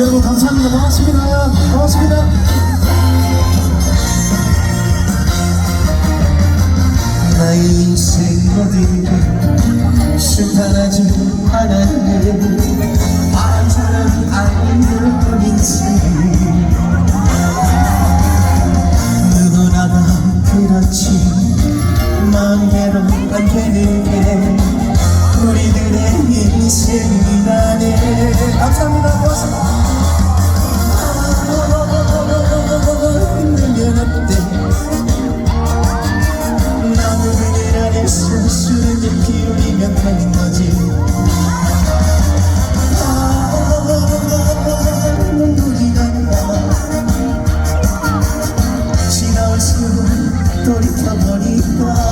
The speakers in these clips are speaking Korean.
여러분 감사합니다. 고맙습니다. 고맙습니다. 나의 인생 어딘가 순탄하지 않았네 bonito.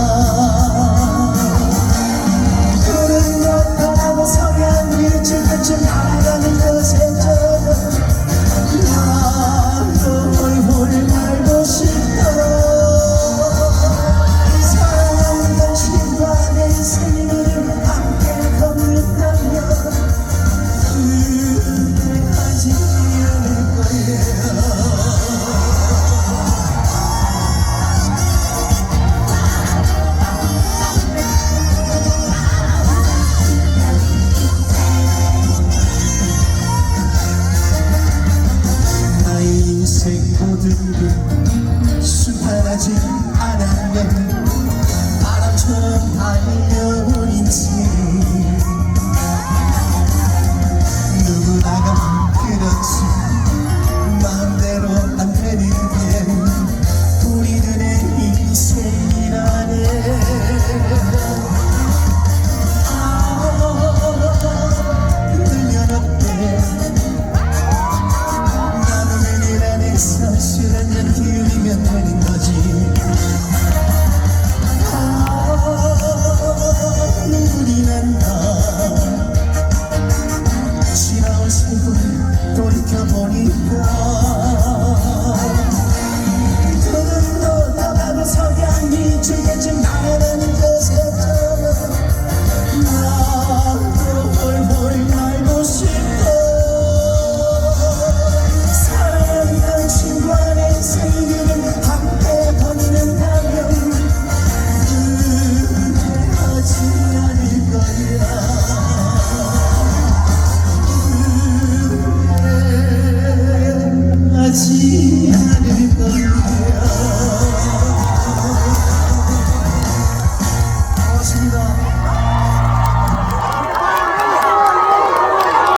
안 하네. 바람처럼 달려 ti.